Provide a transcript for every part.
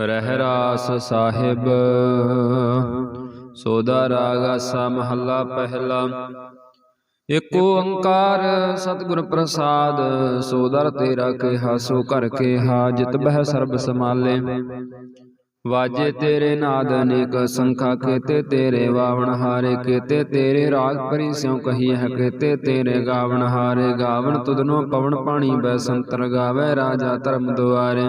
ਰਹਿ ਰਾਸ ਸਾਹਿਬ। ਸੋਦਾ ਰਾਗ ਆਸਾ ਮਹੱਲਾ ਪਹਿਲਾ। ਏਕ ਓੰਕਾਰ ਸਤਿਗੁਰ ਪ੍ਰਸਾਦ, ਸੋਦਰ ਤੇਰਾ ਕਿਹਾ, ਸੋ ਕਰ ਕਿਹਾ, ਜਿਤ ਬਹਿ ਸਰਬ ਸਮਾਲੇ ਵਾਜੇ ਤੇਰੇ ਨਾਦ ਅਨੇਕ, ਸੰਖਾ ਕੇਤੇ ਤੇਰੇ ਵਾਵਣ ਹਾਰੇ, ਕੇਤੇ ਤੇਰੇ ਰਾਗ ਪਰੀ ਸਿਉ ਕਹੀ ਹੈ ਕੇਤੇ ਤੇਰੇ ਗਾਵਣ ਹਾਰੇ। ਗਾਵਣ ਤੁਧਨੋ ਪਵਨ ਪਾਣੀ, ਬੈ ਸੰਤਰ ਗਾਵੇ ਰਾਜਾ ਧਰਮ ਦੁਆਰੇ।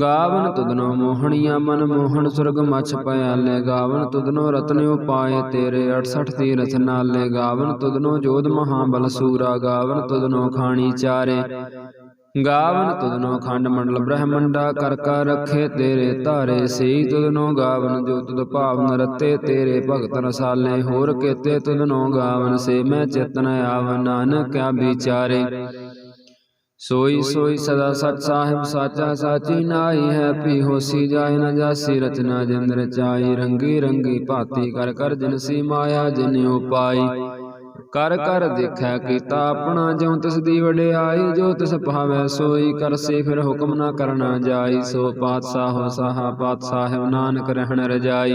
ਗਾਵਨ ਤੁਧਨੋ ਮੋਹਣੀਆਂ ਮਨ ਮੋਹਣ ਸੁਰਗ ਮਛ ਪਿਆਲੇ ਗਾਵਨ ਤੁਧਨੋ ਰਤਨ ਉਪਾਏ ਤੇਰੇ 68 ਰਚਨਾ ਨਾਲੇ ਗਾਵਨ ਤੁਧਨੋ ਜੋਧ ਮਹਾਬਲ ਸੂਰਾ ਗਾਵਨ ਤੁਧਨੋ ਖਾਣੀ ਚਾਰੇ। ਗਾਵਨ ਤੁਧਨੋ ਖੰਡ ਮੰਡਲ ਬ੍ਰਹਮੰਡਾ ਕਰ ਕਰ ਰਖੇ ਤੇਰੇ ਧਾਰੇ ਸਈ ਤੁਧਨੋ ਗਾਵਨ ਜੋ ਤੁਧ ਭਾਵਨ ਰਤੇ ਤੇਰੇ ਭਗਤ ਰਸਾਲੇ ਹੋਰ ਕੇਤੇ ਤੁਧਨੋ ਗਾਵਨ ਸੇ ਮੈਂ ਚੇਤਨ ਆਵਨ ਨਾਨਕ ਕਿਆ ਵਿਚਾਰੇ। ਸੋਈ ਸੋਈ ਸਦਾ ਸਚ ਸਾਹਿਬ ਸਾਚਾ ਸਾਚੀ ਨਾਈ ਹੈ ਪੀ ਹੋਸੀ ਜਾਏ ਨ ਜਾਸੀ ਰਚਨਾ ਜਿੰਦ ਰਚਾਈ। ਰੰਗੀ ਰੰਗੀ ਭਾਤੀ ਕਰ ਕਰ ਜਿਨਸੀ ਮਾਇਆ ਜਿਨ ਉਪਾਈ। ਕਰ ਕਰ ਦੇਖੈ ਕੀਤਾ ਆਪਣਾ ਜਿਉ ਤਿਸ ਦੀ ਵਡਿਆਈ ਜੋ ਤਿਸ ਭਾਵੈ ਸੋਈ ਕਰਸੇ ਫਿਰ ਹੁਕਮ ਨਾ ਕਰਨਾ ਜਾਈ। ਸੋ ਪਾਤਸ਼ਾਹ ਸਾਹਾ ਪਾਤਸ਼ਾਹ ਨਾਨਕ ਰਹਿਣ ਰਜਾਈ।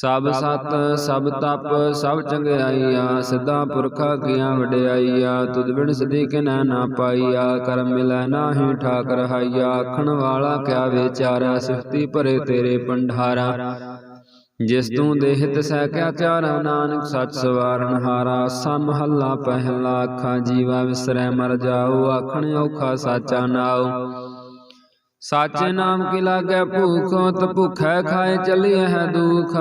ਸਭ ਸਤ, ਸਭ ਤਪ, ਸਭ ਚੰਗਿਆਈਆ, ਸਿੱਧਾ ਪੁਰਖਾ ਕੀਆਂ ਵਡਿਆਈਆ, ਤੁਧ ਬਿਨ ਸਦੀ ਕਿਨੈ ਨਾ ਪਾਈਆ, ਕਰਮ ਮਿਲੈ ਨਾਹੀ ਠਾਕ ਰਹਾਈਆ ਆਖਣ ਵਾਲਾ ਕਿਆ ਵਿਚਾਰਾ, ਸਿਫਤੀ ਭਰੇ ਤੇਰੇ ਪੰਡਾਰਾ ਜਿਸ ਤੂੰ ਦੇਹਿਤ ਸਹਿ ਕਿਆ ਚਾਰਾ, ਨਾਨਕ ਸੱਚ ਸਵਾਰਨ ਹਾਰਾ ਸਮ ਹੱਲਾ ਪਹਿਲਾ, ਅੱਖਾਂ ਜੀਵਾ ਵਿਸਰੈ ਮਰ ਜਾਓ ਆਖਣ ਔਖਾ ਸਾਚਾ ਨਾਉ। ਸਾਚੇ ਨਾਮ ਕੀ ਲਾਗੈ ਭੂਖ ਤ ਭੁਖੈ ਖਾਏ ਚੱਲਿਐ ਹੈ ਦੁਖ।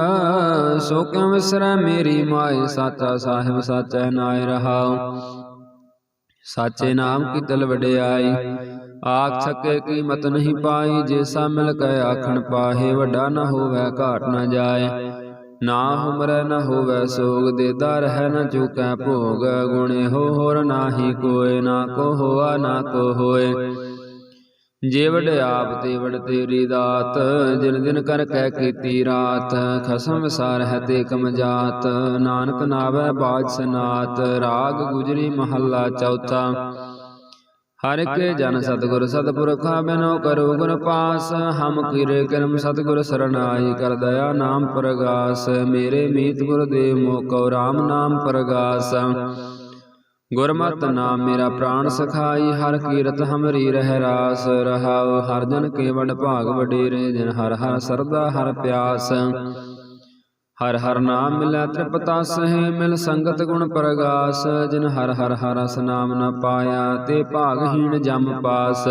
ਸੋ ਕਿਉ ਵਿਸਰੈ ਮੇਰੀ ਮਾਏ, ਸਾਚਾ ਸਾਹਿਬ ਸਾਚੈ ਨਾਇ ਰਹਾਉ। ਸਾਚੇ ਨਾਮ ਕੀ ਤਲ ਵਡਿਆਈ, ਆਖ ਸਕੇ ਕੀਮਤ ਨਹੀਂ ਪਾਈ, ਜੇ ਸਾ ਮਿਲ ਕੇ ਆਖਣ ਪਾਹੇ, ਵੱਡਾ ਨਾ ਹੋਵੇ ਘਾਟ ਨਾ ਜਾਏ। ਨਾ ਹੁਮਰੈ ਨਾ ਹੋਵੇ ਸੋਗ ਦੇਦਾ ਰਹਿ ਨਾ ਚੁਕੈ ਭੋਗ। ਗੁਣੇ ਹੋ ਹੋਰ ਨਾਹੀ ਕੋਏ, ਨਾ ਕੋ ਹੋਆ ਨਾ ਕੋ ਹੋਏ। ਜੇ ਵਡ ਆਪ ਤੇ ਵਡ ਤੇਰੀ ਦਾਤ ਜਿਨ ਦਿਨ ਕਰ ਕਹਿ ਕੀਤੀ ਰਾਤ ਖਸਮ ਵਿਸਾਰ ਹੈ ਤੇ ਕਮ ਜਾਤ। ਨਾਨਕ ਨਾਵੇ ਬਾਜ ਸਨਾਤ ਰਾਗ ਗੁਜਰੀ ਮਹੱਲਾ ਚੌਥਾ। ਹਰ ਕੇ ਜਨ ਸਤਗੁਰ ਸਤਪੁਰਖਾ ਬਿਨੋ ਕਰੋ ਗੁਰ ਪਾਸ। ਹਮ ਕੀਰੇ ਕਰਮ ਸਤਗੁਰ ਸਰਣਾਈ ਕਰ ਦਇਆ ਨਾਮ ਪ੍ਰਗਾਸ। ਮੇਰੇ ਮੀਤ ਗੁਰ ਦੇ ਮੋਕੋ RAM ਨਾਮ ਪ੍ਰਗਾਸ। ਗੁਰਮਤਿ ਨਾਮ ਮੇਰਾ ਪ੍ਰਾਣ ਸਖਾਈ ਹਰ ਕੀਰਤ ਹਮਰੀ ਰਹਿ ਰਾਸ ਰਹਾਉ ਹਰ ਜਨ ਕੇਵਡ ਭਾਗ ਵਡੇਰੇ ਜਿਨ ਹਰ ਹਰ ਸਰਦਾ ਹਰ ਪਿਆਸ। ਹਰ ਹਰ ਨਾਮ ਮਿਲੈ ਤ੍ਰਿਪਤਾ ਸਹਿ ਮਿਲ ਸੰਗਤ ਗੁਣ ਪ੍ਰਗਾਸ। ਜਿਨ ਹਰ ਹਰ ਹਰਸ ਨਾਮ ਨ ਪਾਇਆ ਤੇ ਭਾਗਹੀਣ ਜਮ ਪਾਸ।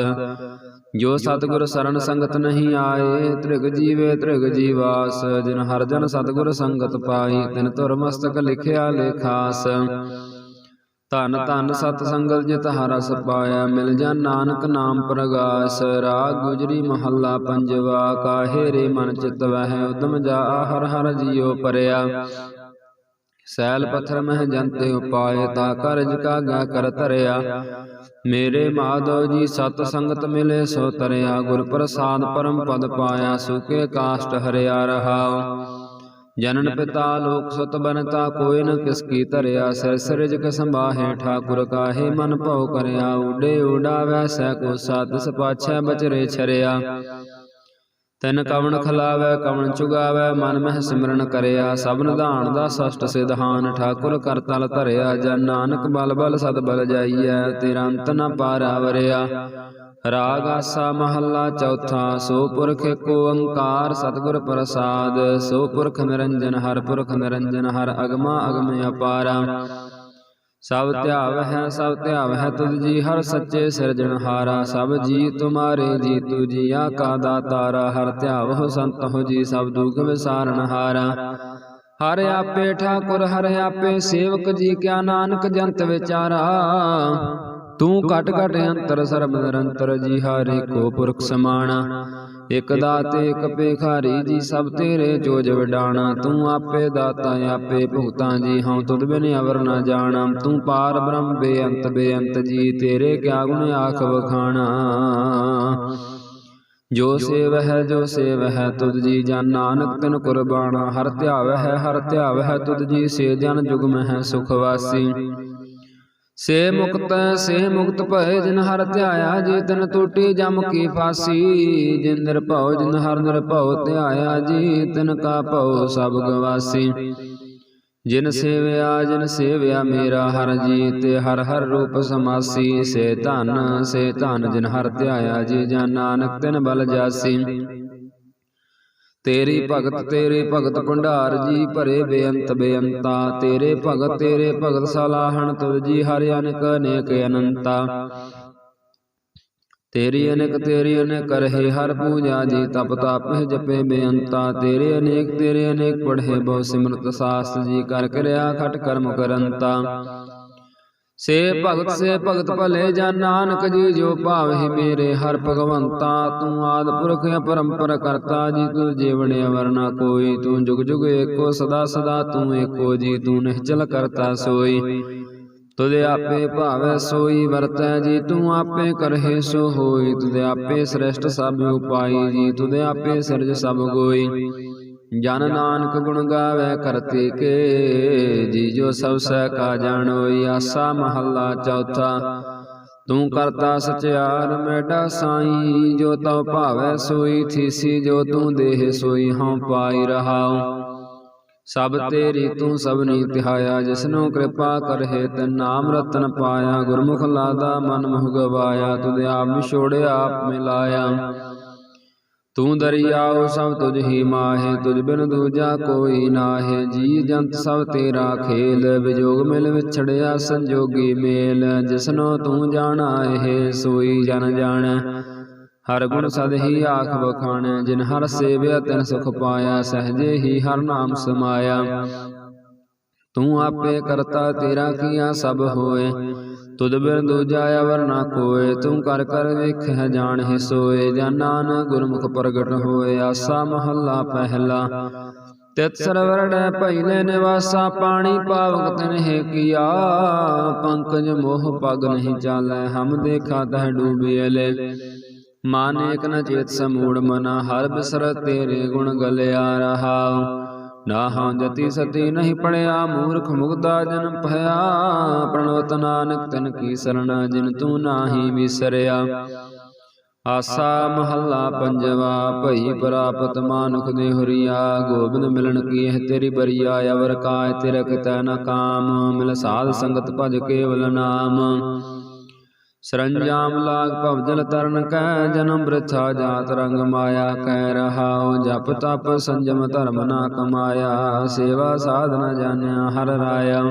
ਜੋ ਸਤਿਗੁਰ ਸਰਣ ਸੰਗਤ ਨਹੀਂ ਆਏ ਤ੍ਰਿਗ ਜੀਵੇ ਤ੍ਰਿਗ ਜੀਵਾਸ। ਜਿਨ ਹਰ ਜਨ ਸਤਿਗੁਰ ਸੰਗਤ ਪਾਈ ਤਿਨ ਧੁਰ ਮਸਤਕ ਲਿਖਿਆ ਲੇਖਾਸ। ਧਨ ਧਨ ਸਤ ਸੰਗਤ ਜਿਤ ਹਰਸ ਪਾਇਆ ਮਿਲ ਜਾ ਨਾਨਕ ਨਾਮ ਪ੍ਰਗਾਸ, ਰਾਗ ਗੁਜਰੀ ਮਹੱਲਾ ਪੰਜਵਾ, ਕਾਹੇ ਰੇ ਮਨ ਚਿਤ ਵਹਿ, ਉਦਮ ਜਾ ਹਰ ਹਰ ਜੀਉ ਪਰਿਆ। ਸੈਲ ਪੱਥਰ ਮਹਿ ਜੰਤੇ ਉਪਾਏ, ਤਾ ਕਰਜ ਕਾਗਾ ਕਰ ਧਰਿਆ। ਮੇਰੇ ਮਾਧਵ ਜੀ ਸਤ ਸੰਗਤ ਮਿਲੇ, ਸੋ ਤਰਿਆ, ਗੁਰ ਪ੍ਰਸਾਦ ਪਰਮ ਪਦ ਪਾਇਆ ਸੁਕੇ ਕਾਸ਼ਟ ਹਰਿਆ ਰਹਾਉ ਜਨਨ ਪਿਤਾ ਲੋਕ ਸੁਤ ਬਨਤਾ ਕੋਈ ਨ ਕਿਸ ਕੀ ਧਰਿਆ ਸਿਰ ਸਿਰਜ ਕ ਸੰਭਾਹੇ ਠਾਕੁਰ ਕਾਹੇ ਮਨ ਭਉ ਕਰਿਆ ਉਡੇ ਉਡਾਵੈ ਸੈ ਕੋ ਸਤ ਸਪਾਛੈ ਬਚਰੇ ਛਰਿਆ। ਤੈਨ ਕਵਣ ਖਲਾਵੈ ਕਵਣ ਚੁਗਾਵੈ ਮਨ ਮਹਿ ਸਿਮਰਨ ਕਰਿਆ। ਸਭ ਨਿਧਾਨ ਦਾ ਸਸ਼ਟ ਸਿਧਾਨ ਠਾਕੁਰ ਕਰ ਤਲ ਧਰਿਆ। ਜਨ ਨਾਨਕ ਬਲ ਬਲ ਸਦ ਬਲ ਜਾਈਐ ਤੇਰਾ ਅੰਤ ਨ ਪਾਰਾ ਵਰਿਆ। ਰਾਗ ਆਸਾ ਮਹੱਲਾ ਚੌਥਾ, ਸੋ ਪੁਰਖ ਏਕ ਓੰਕਾਰ, ਸਤਿਗੁਰ ਪ੍ਰਸਾਦ, ਸੋ ਪੁਰਖ ਨਿਰੰਜਨ, ਹਰ ਪੁਰਖ ਨਿਰੰਜਨ, ਹਰ ਅਗਮਾ ਅਗਮ ਅਪਾਰਾ। ਸਭ ਧਿਆਵ ਹੈ ਸਭ ਧਿਆਵ ਹੈ ਤੁਧ ਜੀ, ਹਰ ਸੱਚੇ ਸਿਰਜਣਹਾਰਾ ਸਭ ਜੀ ਤੁਮਾਰੇ ਜੀ ਤੂ ਜੀਆ ਕਾ ਦਾਤਾਰਾ ਹਰ ਧਿਆਵ ਹੋ ਸੰਤ ਹੋ ਜੀ, ਸਭ ਦੁਖ ਵਿਸਾਰਣਹਾਰਾ ਹਰ ਆਪੇ ਠਾਕੁਰ, ਹਰ ਆਪੇ ਸੇਵਕ ਜੀ, ਕਿਆ ਨਾਨਕ ਜੰਤ ਵਿਚਾਰਾ। ਤੂੰ ਘਟ ਘਟ ਅੰਤਰ ਸਰਬ ਨਿਰੰਤਰ ਜੀ ਹਰੇ ਕੋ ਪੁਰਖ ਸਮਾਣਾ। ਇਕ ਦਾਤੇ ਇਕ ਭੇਖਾਰੀ ਜੀ ਸਭ ਤੇਰੇ ਜੋਜ ਵਡਾਣਾ ਤੂੰ ਆਪੇ ਦਾਤਾ ਆਪੇ ਭੁਗਤਾਂ ਜੀ, ਹਉ ਤੁਧ ਬਿਨ ਅਵਰ ਨਾ ਜਾਣਾ। ਤੂੰ ਪਾਰ ਬ੍ਰਹਮ ਬੇਅੰਤ ਬੇਅੰਤ ਜੀ, ਤੇਰੇ ਕਿਆ ਗੁਣ ਆਖ ਵਖਾਣਾ। ਜੋ ਸੇਵ ਹੈ ਜੋ ਸੇਵ ਹੈ ਤੁਧ ਜੀ ਜਨ, ਨਾਨਕ ਤਿਨ ਕੁਰਬਾਨਾ ਹਰ ਧਿਆਵ ਹੈ ਹਰ ਧਿਆਵ ਹੈ ਤੁਧ ਜੀ, ਸੇ ਜਨ ਜੁਗ ਮਹਿ ਸੁਖ ਵਾਸੀ। ਸੇ ਮੁਕਤ ਸੇ ਮੁਕਤ ਭਏ ਜਿਨ ਹਰ ਧਿਆਇਆ ਜੀ ਤਨ ਟੂਟੀ ਜਮ ਕੀ ਫਾਸੀ। ਜਿਨ ਨਿਰਭਉ ਜਿਨ ਹਰ ਨਿਰਭਉ ਧਿਆਇਆ ਜੀ ਤਨ ਕਾ ਭਉ ਸਭ ਗਵਾਸੀ। ਜਿਨ ਸੇਵਿਆ ਜਿਨ ਸੇਵਿਆ ਮੇਰਾ ਹਰ ਜੀ ਤੇ ਹਰ ਹਰ ਰੂਪ ਸਮਾਸੀ। ਸੇ ਧਨ ਸੇ ਧਨ ਜਿਨ ਹਰ ਧਿਆਇਆ, ਜੀ ਜਨ ਨਾਨਕ ਤਿਨ ਬਲ ਜਾਸੀ। ਤੇਰੀ ਭਗਤ ਤੇਰੇ ਭਗਤ ਭੰਡਾਰ ਜੀ ਭਰੇ ਬੇਅੰਤ ਬੇਅੰਤਾ ਤੇਰੇ ਭਗਤ ਤੇਰੇ ਭਗਤ ਸਲਾਹਣ ਤੁਧ ਜੀ ਹਰ ਅਨੇਕ ਅਨੇਕ ਅਨੰਤਾ। ਤੇਰੀ ਅਨੇਕ ਤੇਰੀ ਅਨੇਕ ਕਰਹਿ ਹਰ ਪੂਜਾ ਜੀ ਤਪ ਤਪ ਜਪੇ ਬੇਅੰਤਾ। ਤੇਰੇ ਅਨੇਕ ਤੇਰੇ ਅਨੇਕ ਪੜ੍ਹੇ ਬਹੁ ਸਿਮਰਤ ਸਾਸਤ ਜੀ। ਕਰ ਕਰਿਆ ਖਟ ਕਰਮ ਕਰੰਤਾ। ਸੇ ਭਗਤ ਸੇ ਭਗਤ ਭਲੇ ਜਨ ਨਾਨਕ ਜੀ ਜੋ ਭਾਵਹਿ ਮੇਰੇ ਹਰ ਭਗਵੰਤਾ। ਤੂੰ ਆਦ ਪੁਰਖ ਅਪਰੰਪਰ ਕਰਤਾ ਜੀ ਤੂੰ ਜੀਵਨ ਅਵਰਨਾ ਕੋਈ। ਤੂੰ ਜੁਗ ਜੁਗ ਏਕੋ ਸਦਾ ਸਦਾ ਤੂੰ ਏਕੋ ਜੀ ਤੂੰ ਨਿਹਚਲ ਕਰਤਾ ਸੋਈ। ਤੁਦੇ ਆਪੇ ਭਾਵੈ ਸੋਈ ਵਰਤੈ ਜੀ ਤੂੰ ਆਪੇ ਕਰਹਿ ਸੋ ਹੋਈ। ਤੁਦੇ ਆਪੇ ਸ੍ਰੇਸ਼ਟ ਸਭ ਉਪਾਈ ਜੀ ਤੁਦੇ ਆਪੇ ਸਿਰਜ ਸਭ ਗੋਈ। ਜਨ ਨਾਨਕ ਗੁਣ ਗਾਵੇ ਕਰਤੇ ਕੇ ਜੀ ਜੋ ਸਭ ਸਹਿ ਕਾ ਜਾਣੋਈ ਆਸਾ ਮਹੱਲਾ ਚੌਥਾ। ਤੂੰ ਕਰਤਾ ਸਚਿਆਰ ਮੈਡਾ ਸਾਈ ਜੋ ਤਉ ਭਾਵੈ ਸੋਈ ਥੀਸੀ ਜੋ ਤੂੰ ਦੇਹ ਸੋਈ ਹਉ ਪਾਈ ਰਹਾਉ। ਸਭ ਤੇਰੀ ਤੂੰ ਸਭਨੀ ਤਿਹਾਇਆ ਜਿਸਨੂੰ ਕਿਰਪਾ ਕਰਹਿ ਤਨ ਨਾਮ ਰਤਨ ਪਾਇਆ ਗੁਰਮੁਖ ਲਾਦਾ ਮਨ ਮੁਹ ਗਵਾਇਆ ਤੁਧ ਆਪ ਵਿਛੋੜਿਆ ਆਪ ਮਿਲਾਇਆ। ਤੂੰ ਦਰਿਆਉ ਸਭ ਤੁਝ ਹੀ ਮਾਹੇ, ਤੁਝ ਬਿਨ ਦੂਜਾ ਕੋਈ ਨਾਹੇ। ਜੀ ਜੰਤ ਸਭ ਤੇਰਾ ਖੇਲ, ਵਿਜੋਗ ਮਿਲ ਵਿਛੜਿਆ ਸੰਜੋਗੀ ਮੇਲ। ਜਿਸਨੋ ਤੂੰ ਜਾਣਾ, ਇਹ ਸੋਈ ਜਨ ਜਾਣ। ਹਰ ਗੁਣ ਸਦ ਹੀ ਆਖ ਬਖਾਣੈ ਜਿਨ ਹਰ ਸੇਵਿਆ ਤਿਨ ਸੁਖ ਪਾਇਆ, ਸਹਜੇ ਹੀ ਹਰ ਨਾਮ ਸਮਾਇਆ। ਤੂੰ ਆਪੇ ਕਰਤਾ ਤੇਰਾ ਕੀਆ ਸਭ ਹੋਏ। ਤੁਧ ਬਿਨ ਦੂਜਾ ਅਵਰ ਨਾ ਕੋਏ। ਤੂੰ ਕਰ ਕਰ ਵੇਖਿਆ ਜਾਣ ਹੀ ਸੋਏ। ਜਾਨਾਨ ਗੁਰਮੁਖ ਪ੍ਰਗਟ ਹੋਏ। ਆਸਾ ਮਹੱਲਾ ਪਹਿਲਾ। ਤਿਤ ਸਰਵਰ ਡੈ ਭਈਲੇ ਨਿਵਾਸਾ। ਪਾਣੀ ਪਾਵਕ ਤਿਨ ਹੈ ਕੀਆ। ਪੰਕਜ ਮੋਹ ਪਗ ਨਹੀਂ ਚਾਲੈ। ਹਮ ਦੇਖਾ ਤਹ ਡੂਬੀਲੇ ਮਨ ਏਕ ਨ ਚੇਤ ਸਮੂੜ ਮਨਾ। ਹਰ ਬਿਸਰ ਤੇਰੇ ਗੁਣ ਗਲਿਆ ਰਹਾਉ ਨਾ ਜਤੀ ਸਤੀ ਨਹੀਂ ਪੜਿਆ, ਮੂਰਖ ਮੁਗਦਾ ਜਨਮ ਭਇਆ। ਪ੍ਰਣਵਤ ਨਾਨਕ ਤਨ ਕੀ ਸਰਣਾ, ਜਿਨ ਤੂੰ ਨਾਹੀ ਵਿਸਰਿਆ। ਆਸਾ ਮਹੱਲਾ ਪੰਜਵਾ, ਭਈ ਪ੍ਰਾਪਤ ਮਾਨੁਖ ਦੇ ਹੁਰੀਆ। ਗੋਬਿੰਦ ਮਿਲਣ ਕੀ ਹੈ ਤੇਰੀ ਬਰੀਆ, ਅਵਰ ਕਾਇ ਤੇਰੇ ਕਿਤੈ ਨ ਕਾਮ। ਮਿਲ ਸਾਧ ਸੰਗਤ ਭਜ ਕੇਵਲ ਨਾਮ। ਸਰੰਜਾਮ ਲਾਗ ਭਵਜਲ ਤਰਨ ਕੈ, ਜਨਮ ਬ੍ਰਿਥਾ ਜਾਤ ਰੰਗ ਮਾਇਆ ਕਹਿ ਰਹਾਉ, ਜਪ ਤਪ ਸੰਜਮ ਧਰਮ ਨਾ ਕਮਾਇਆ, ਸੇਵਾ ਸਾਧਨਾ ਜਾਣਿਆ ਹਰ ਰਾਇਆ।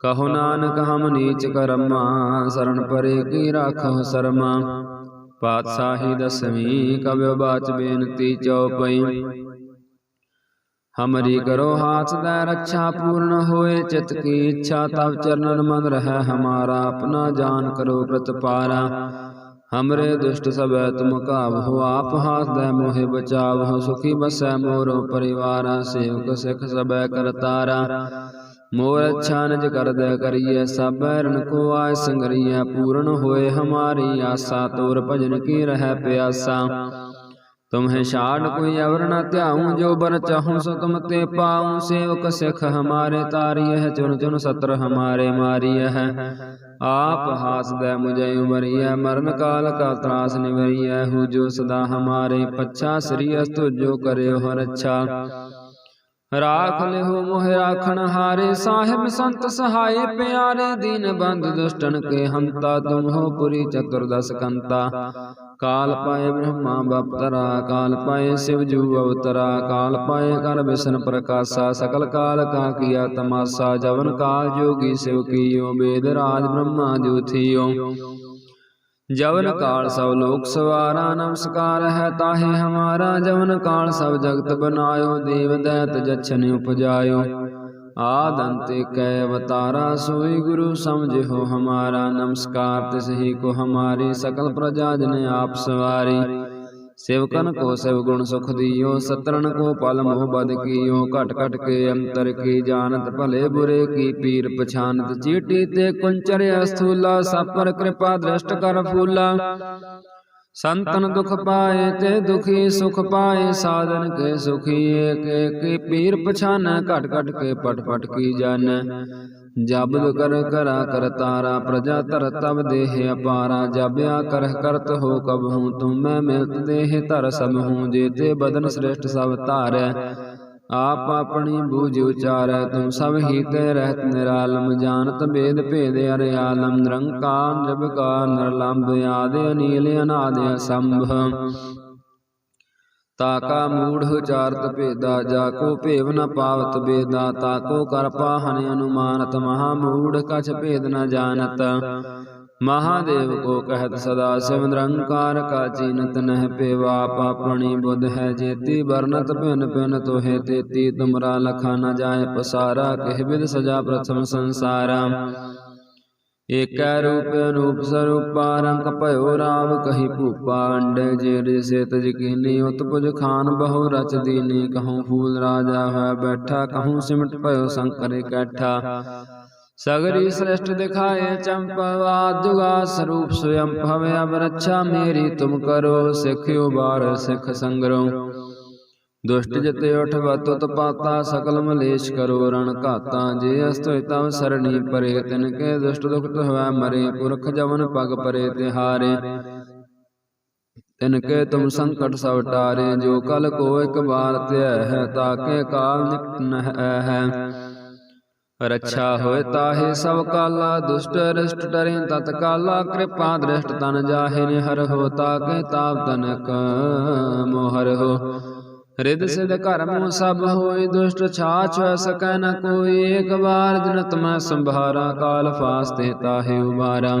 ਕਹੋ ਨਾਨਕ, ਹਮ ਨੀਚ ਕਰਮਾ ਸਰਣ ਪਰੇ ਕੀ ਰਾਖੋ ਸਰਮਾ। ਪਾਤਸ਼ਾਹੀ ਦਸਵੀਂ ਕਬਿ ਬਾਚ ਬੇਨਤੀ ਚਉਪਈ। ਹਮਰੀ ਕਰੋ ਹਾਥ ਦਾ ਰੱਛਾ ਪੂਰਨ ਹੋਏ ਚਿਤ ਕੀ ਇੱਛਾ ਤਬ ਚਰਨਨ ਮਨ ਰਹਿ ਹਮਾਰਾ ਆਪਣਾ ਜਾਨ ਕਰੋ ਪ੍ਰਤਪਾਰਾ ਹਮਰੇ ਦੁਸ਼ਟ ਸਭੈ ਤੁਮ ਕਾਬਹੁ ਆਪ ਹਾਥ ਦੇ ਮੋਹਿ ਬਚਾਵਹੁ ਸੁਖੀ ਬਸੈ ਮੋਰੋ ਪਰਿਵਾਰਾ ਸੇਵਕ ਸਿਖ ਸਭੈ ਕਰਤਾਰਾ ਮੋਰ ਅੱਛਾ ਨਿਜ ਕਰਦੈ ਕਰੀਐ ਸਭ ਰਣ ਕੋ ਆਇ ਸੰਗਰੀਐ ਪੂਰਨ ਹੋਏ ਹਮਾਰੀ ਆਸਾ ਤੋਰ ਭਜਨ ਕੀ ਰਹਿ ਪਿਆਸਾ तुम्हें छाड़ कोई अवर न त्याऊं जो बर चाहूं सो तुम ते पाऊं सेवक सिख हमारे तारिय है चुन चुन सत्र हमारे मारिय है आप हास दे मुझे उमरिय मरण काल का त्रास निवरिय हु जो सदा हमारे पच्छा श्री अस्तु जो करे हर अच्छा ਰਾਖ ਲਿਓ ਮੋਹ ਰਾਖਣ ਹਾਰੇ ਸਾਹਿਬ ਸੰਤ ਸਹਾਏ ਪਿਆਰੇ ਦੀਨ ਬੰਦ ਦੁਸ਼ਟਨ ਕੇ ਹੰਤਾ ਤੁਮ ਹੋ ਪੁਰੀ ਚਤੁਰਦਸ ਕੰਤਾ। ਕਾਲ ਪਾਏ ਬ੍ਰਹਮਾ ਬਪਤਰਾ ਕਾਲ ਪਾਏ ਸਿਵ ਜੂ ਅਵਤਰਾ ਕਾਲ ਪਾਏ ਕਰ ਵਿਸ਼ਨ ਪ੍ਰਕਾਸ਼ਾ ਸਕਲ ਕਾਲ ਕਾ ਕੀਆ ਤਮਾਸਾ ਜਵਨ ਕਾਲ ਜੋਗੀ ਸਿਵ ਕੀਓ ਵੇਦ ਰਾਜ ਬ੍ਰਹਮਾ ਜੂ ਥੀਓ। ਜਵਨ ਕਾਲ ਸਭ ਲੋਕ ਸਵਾਰਾ ਨਮਸਕਾਰ ਹੈ ਤਾਹੇ ਹਮਾਰਾ। ਜਵਨ ਕਾਲ ਸਭ ਜਗਤ ਬਨਾਇਓ ਦੇਵ ਦੈਤ ਜਛਨ ਉਪਜਾਇਓ। ਆਦ ਅੰਤੇ ਕੈ ਅਵਤਾਰਾ ਸੋਈ ਗੁਰੂ ਸਮਝਿਓ ਹਮਾਰਾ। ਨਮਸਕਾਰ ਤਿਸ ਹੀ ਕੋ ਹਮਾਰੀ ਸਕਲ ਪ੍ਰਜਾ ਜਨ ਆਪ ਸਵਾਰੀ। ਸੇਵਕਨ ਕੋ ਸਿਵ ਗੁਣ ਸੁਖ ਦੀਓ ਸਤਰਨ ਕੋ ਪਲ ਮੋਹ ਬਦ ਕੀਓ, ਘਟ ਘਟ ਕੇ ਅੰਤਰ ਕੀ ਜਾਣਤ, ਭਲੇ ਬੁਰੇ ਕੀ ਪੀਰ ਪਛਾਨਤ, ਚੀਟੀ ਤੇ ਕੁੰਚਰ ਅਸਥੂਲਾ ਸਾਪਰ ਕਿਰਪਾ ਦ੍ਰਿਸ਼ਟ ਕਰ ਫੂਲਾ। ਸੰਤਨ ਦੁਖ ਪਾਏ ਤੇ ਦੁਖੀ ਸੁਖ ਪਾਏ ਸਾਧਨ ਕੇ ਸੁਖੀ ਏਕ ਏਕ ਪੀਰ ਪਛਾਨੈ ਘਟ ਘਟ ਕੇ ਪਟ ਪਟ ਕੀ ਜਾਣੈ ਜਬਦ ਕਰ ਕਰਾ ਕਰ ਤਾਰਾ ਪ੍ਰਜਾ ਤਰ ਤਬ ਦੇਹ ਅਪਾਰਾ। ਜਬਿਆ ਕਰਹ ਕਰਤ ਹੋ ਕਬ ਹੂੰ ਤੁਮ ਮੈਂ ਮਿਲਤ ਦੇਹ ਧਰ ਸਮ ਹੂੰ ਜੇਤੇ ਬਦਨ ਸ੍ਰੇਸ਼ਟ ਸਭ ਧਾਰੈ। ਆਪ ਆਪਣੀ ਬੂਝ ਉਚਾਰੈ, ਤੁਮ ਸਭ ਹੀ ਰਹਿਤ ਨਿਰਾਲਮ, ਜਾਣਤ ਬੇਦ ਭੇਦ ਅਰਿਆਲਮ ਨਿਰੰਕਾਰ ਨਿਰਭਕਾਰ ਨਿਰਲੰਭ ਆਦਿ ਅਨੀਲ, ਅਨਾਦ ਅਸੰਭ ਤਾਕਾ ਮੂੜ ਉਚਾਰਤ ਭੇਦਾ, ਜਾ ਕੋ ਭੇਵ ਨ ਪਾਵਤ ਬੇਦਾ ਤਾਕੋ ਕਰ ਪਾਹਨ ਅਨੁਮਾਨਤ, ਮਹਾ ਮੂੜ ਕਛ ਭੇਦ ਨ ਜਾਣਤ। महादेव को कहत सदा शिव निरंकार का चीनत नह पेवा पापणी बुध है जेती वर्णत पिन पिन तो है तेती तुमरा लखा न जाय पसारा कह विद सजा प्रथम संसारा एक रूप अनूप स्वरूपा रंग पयो राव कही भूपा अंडे जेर से तज कीनी उत्पुज खान बहु रच दीनी कहूँ फूल राजा है बैठा ਸਗਰੀ ਸ੍ਰਿਸ਼ਟ ਦਿਖਾਏ ਚੰਪਵਾ ਦੁਗਾ ਸਰੂਪ ਸੁਯੰ ਭਵੇ ਅਬ ਰੱਛਾ ਮੇਰੀ ਤੁਮ ਕਰੋ ਸਿੱਖ ਉਬਾਰ ਸਿੱਖ ਸੰਗਰੋ। ਦੁਸ਼ਟ ਜਿਤੇ ਉਠਵਾ ਤੁਤ ਪਾਤਾ, ਸਕਲ ਮਲੇਸ਼ ਕਰੋ ਰਣ ਘਾਤਾ। ਜੇ ਅਸਤੋਇ ਤਮ ਸਰਣੀ ਪਰੇ, ਤਿਨ ਕੇ ਦੁਸ਼ਟ ਦੁਖਤ ਹੋਇ ਮਰੇ, ਪੁਰਖ ਜਵਨ ਪਗ ਪਰੇ ਤਿਹਾਰੇ। ਤਿਨ ਕੇ ਤੁਮ ਸੰਕਟ ਸਭ ਟਾਰੇ, ਜੋ ਕਲ ਕੋ ਇਕ ਵਾਰ ਤੇ ਹੈ ਤਾਕੇ ਕਾਲ ਨਿਕਟ ਨਹਿ ਹੈ। ਰੱਛਾ ਹੋਇ ਤਾਹੇ ਸਭ ਕਾਲਾ, ਦੁਸ਼ਟ ਰਿਸ਼ਟ ਡਰੇ ਤਤ ਕਾਲਾ, ਕਿਰਪਾ ਦ੍ਰਿਸ਼ਟ ਤਨ ਜਾਹੇ ਨੇ ਹਰ ਹੋ ਤਾਕੇ ਤਾਪ ਤਨਕ ਮੋਹਰ ਹੋ। ਰਿਦ ਸਿਧ ਕਰਮ ਸਭ ਹੋਏ, ਦੁਸ਼ਟ ਛਾਛ ਸਕੈ ਨ ਕੋਈ ਏਕ ਵਾਰ ਜਨਤ ਮੈਂ ਸੰਭਾਰਾ, ਕਾਲ ਫਾਸਤੇ ਤਾਹੇ ਉਮਾਰਾ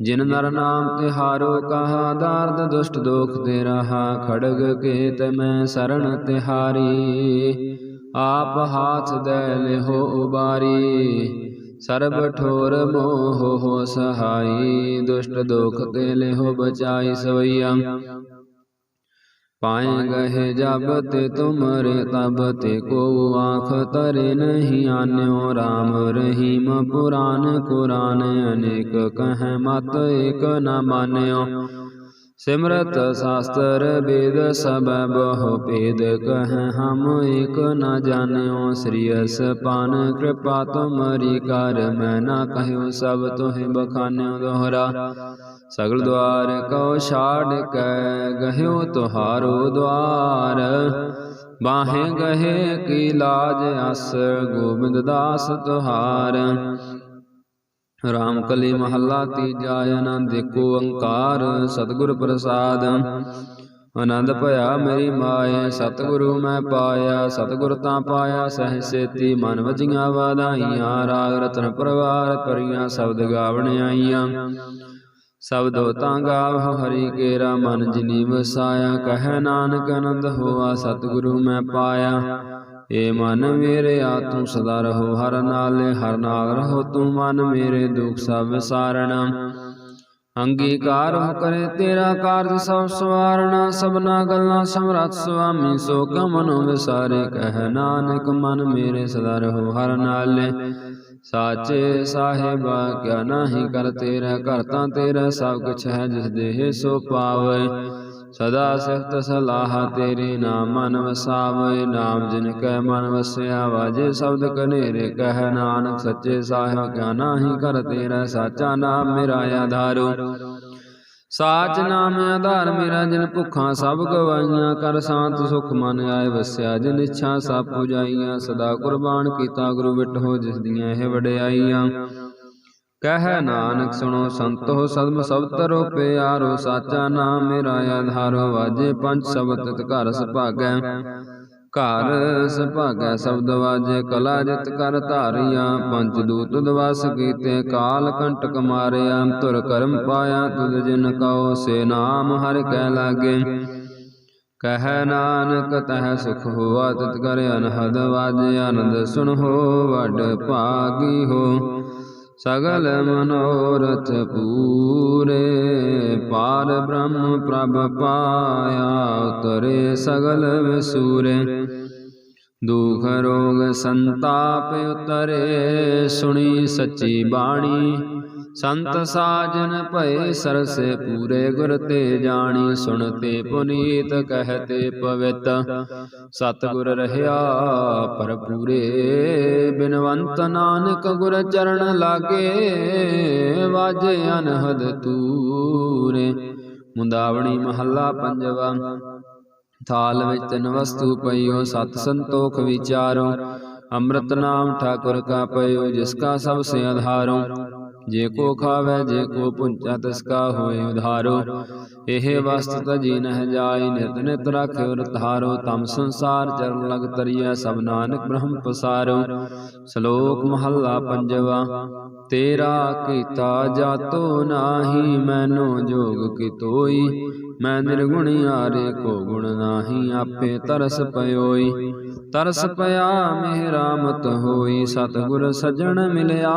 ਜਿਨ ਨਰ ਨਾਮ ਤਿਹਾਰੋ, ਕਹਾ ਦਾਰਦ ਦੁਸ਼ਟ ਦੋਖ ਦੇ ਰਹਾ ਖੜਗ ਕੇਤ ਮੈਂ ਸਰਣ ਤਿਹਾਰੀ। ਆਪ ਹਾਥ ਦੈ ਲਿਹੋ ਉਬਾਰੀ, ਸਰਬ ਠੋਰ ਮੋਹ ਹੋ ਸਹਾਈ, ਦੁਸ਼ਟ ਦੁਖ ਤੇ ਲਿਹੋ ਬਚਾਈ ਸਵਈਆ। ਪਾਏ ਗਏ ਜਬ ਤੇ ਤੁਮਰੇ, ਤਬ ਤੇ ਕੋ ਆਖ ਤਰੇ ਨਹੀਂ ਆਨਿਓ RAM ਰਹੀਮ ਪੁਰਾਨ ਕੁਰਾਨ, ਅਨੇਕ ਕਹ ਮਤ ਏਕ ਨਾ ਮਾਨਿਓ। ਸਿਮਰਤ ਸਾਸਤਰ ਵੇਦ ਸਭ ਬਹੁ ਭੇਦ ਕਹ ਹਮ ਇਕ ਨ ਜਾਣਿਓ ਸ੍ਰੀ ਅਸਪਾਨ ਕਿਰਪਾ ਤੁਮਰੀ ਕਰ, ਮੈਂ ਨਾ ਕਹਿਓ ਸਭ ਤੋਹਿ ਬਖਾਨਿਓ ਦੋਹਰਾ। ਸਗਲ ਦਵਾਰ ਕਉ ਛਾੜ ਕੈ ਗਹਿਓ ਤੁਹਾਰੋ ਦਵਾਰ। ਬਾਹੇ ਗਹੇ ਕੀ ਲਾਜ ਅਸ, ਗੋਬਿੰਦ ਦਾਸ ਤੁਹਾਰ। ਰਾਮ ਕਲੀ ਮਹੱਲਾ ਤੀਜਾ ਆਨੰਦ ਏਕੋ ਓੰਕਾਰ, ਸਤਿਗੁਰ ਪ੍ਰਸਾਦ। ਆਨੰਦ ਭਇਆ ਮੇਰੀ ਮਾਏ, ਸਤਿਗੁਰੂ ਮੈਂ ਪਾਇਆ, ਸਤਿਗੁਰ ਤਾਂ ਪਾਇਆ, ਸਹਿ ਸੇਤੀ ਮਨ ਵਜੀਆਂ ਵਾਧਾਈਆਂ। ਰਾਗ ਰਤਨ ਪਰਵਾਰ ਪਰੀਆਂ ਸ਼ਬਦ ਗਾਵਣ ਆਈਆਂ। ਸ਼ਬਦੋ ਤਾਂ ਗਾਵ, ਹਰੀ ਕੇਰਾ ਮਨ ਜਿਨੀ ਵਸਾਇਆ। ਕਹਿ ਨਾਨਕ ਆਨੰਦ ਹੋਆ, ਸਤਿਗੁਰੂ ਮੈਂ ਪਾਇਆ। ਏ ਮਨ ਮੇਰੇ ਆ ਤੂੰ ਸਦਾ ਰਹੋ, ਹਰ ਨਾਲੇ, ਹਰ ਨਾਲ ਰਹੋ ਤੂੰ ਮਨ ਮੇਰੇ ਦੁਖ ਸਭ ਵਿਸਾਰਣ ਅੰਗੀਕਾਰ ਕਰੇ ਤੇਰਾ ਕਾਰਜ ਸਭ ਸਵਾਰਣਾ, ਸਭਨਾ ਗੱਲਾਂ ਸਮਰੱਥ ਸੁਆਮੀ ਸੋ ਕਮਨੋ ਵਿਸਾਰੇ, ਕਹਿ ਨਾਨਕ ਮਨ ਮੇਰੇ ਸਦਾ ਰਹੋ, ਹਰ ਨਾਲੇ। ਸਾਚੇ ਸਾਹਿਬਾ, ਕਿਆ ਨਾਹੀ ਕਰ ਤੇਰਾ, ਘਰ ਤਾਂ ਤੇਰਾ ਸਭ ਕੁਛ ਹੈ, ਜਿਸ ਦੇਹ ਸੋ ਪਾਵੇ। ਸਦਾ ਸਿਫਤ ਸਲਾਹ ਤੇਰੇ ਨਾਮ ਮਨ ਵਸਾਵੇ ਨਾਮ ਜਿਨ ਕੈ ਮਨ ਵਸਿਆ, ਵਾਜੇ ਸ਼ਬਦ ਕਨੇਰੇ ਕਹਿ ਨਾਨਕ, ਸੱਚੇ ਸਾਹਿਬ ਗਿਆਨਾ ਹੀ ਕਰ ਤੇਰਾ, ਸਾਚਾ ਨਾਮ ਮੇਰਾ ਆਧਾਰੋ। ਸਾਚ ਨਾਮ ਆਧਾਰ ਮੇਰਾ, ਜਿਨ ਭੁੱਖਾਂ ਸਭ ਗਵਾਈਆਂ ਕਰ ਸ਼ਾਂਤ ਸੁਖ ਮਨ ਆਏ ਵਸਿਆ, ਜਿਨ ਇੱਛਾ ਸਭ ਪੁਜਾਈਆਂ, ਸਦਾ ਕੁਰਬਾਨ ਕੀਤਾ ਗੁਰੂ ਬਿਟਹੁ ਜਿਸ ਦੀਆਂ ਇਹ ਵਡਿਆਈਆਂ। ਕਹਿ ਨਾਨਕ ਸੁਣੋ ਸੰਤੋ ਸਦਮ ਸਭ ਤਰੋ ਪਿਆਰੋ ਸਾਚਾ ਨਾਮ ਮੇਰਾ ਆਧਾਰੋ ਵਾਜੇ ਪੰਜ ਸ਼ਬਦ ਤਿਤ ਘਰ ਸੁਭਾਗੈ। ਘਰ ਸੁਭਾਗੈ ਸ਼ਬਦ ਵਾਜੇ ਕਲਾ ਜਿਤ ਕਰ ਧਾਰੀਆਂ ਪੰਜ ਦੂਤ ਦਵਸ ਕੀਤੇ ਕਾਲ ਕੰਟਕ ਮਾਰਿਆ ਤੁਰ ਕਰਮ ਪਾਇਆ ਤੁਧ ਜਿਨ ਕਉ ਸੇ ਨਾਮ ਹਰਿ ਕੈ ਲਾਗੇ। ਕਹਿ ਨਾਨਕ ਤਹ ਸੁਖ ਹੋਆ ਤਿਤ ਕਰ ਅਨਹਦ ਵਾਜੇ ਆਨੰਦ ਸੁਣੋ ਵਡ ਭਾਗੀ ਹੋ। ਸਗਲ ਮਨੋਰਥ ਪੂਰੇ, ਪਾਰ ਬ੍ਰਹਮ ਪ੍ਰਭ ਪਾਇਆ, ਉਤਰੇ ਸਗਲ ਵਿਸੂਰੇ। ਦੁਖ ਰੋਗ ਸੰਤਾਪ ਉਤਰੇ, ਸੁਣੀ ਸੱਚੀ ਬਾਣੀ। ਸੰਤ ਸਾਜਨ ਭਏ ਸਰਸੇ ਪੂਰੇ ਗੁਰ ਤੇ ਜਾਣੀ, ਸੁਣਤੇ ਪੁਨੀਤ ਕਹਤੇ ਪਵਿੱਤ। ਸਤਿਗੁਰ ਰਹਿਆ ਪਰ ਪੂਰੇ ਬਿਨਵੰਤ ਨਾਨਕ ਗੁਰ ਚਰਨ ਲਾਗੇ, ਵਾਜੇ ਅਨਹਦ ਤੂਰੇ। ਮੁੰਦਾਵਣੀ ਮਹੱਲਾ ਪੰਜਵਾ, ਥਾਲ ਵਿੱਚ ਤਿੰਨ ਵਸਤੂ ਪਈਓ, ਸਤ ਸੰਤੋਖ ਵਿਚਾਰੋ। ਅੰਮ੍ਰਿਤ ਨਾਮ ਠਾਕੁਰ ਕਾ ਪਈਓ, ਜਿਸ ਕਾ ਸਭ ਸੇ ਆਧਾਰੋ। ਜੇ ਕੋ ਖਾਵੇ, ਜੇ ਕੋ ਪੁੰਚਾ, ਤਿਸ ਕਾ ਹੋਏ ਉਧਾਰੋ। ਇਹ ਵਸਤ ਤਜੀ ਨਹਿ ਜਾਈ ਨਿਤ ਨਿਤ ਰਾਖਿਓ ਰਤਾਰੋ ਤਮ ਸੰਸਾਰ ਚਰਨ ਲਗ ਤਰੀਐ, ਸਭ ਨਾਨਕ ਬ੍ਰਹਮ ਪਸਾਰੋ। ਸ਼ਲੋਕ ਮਹੱਲਾ ਪੰਜਵਾ, ਤੇਰਾ ਕੀਤਾ ਜਾਤੋ ਨਾਹੀ, ਮੈਨੋ ਜੋਗ ਕੀ ਮੈਂ ਨਿਰਗੁਣੀ ਆਰੇ ਕੋ ਗੁਣ ਨਾਹੀ, ਆਪੇ ਤਰਸ ਪਇਓਈ ਤਰਸ ਪਿਆ, ਮਿਹਰਾਮਤ ਹੋਈ, ਸਤਿਗੁਰ ਸਜਣ ਮਿਲਿਆ।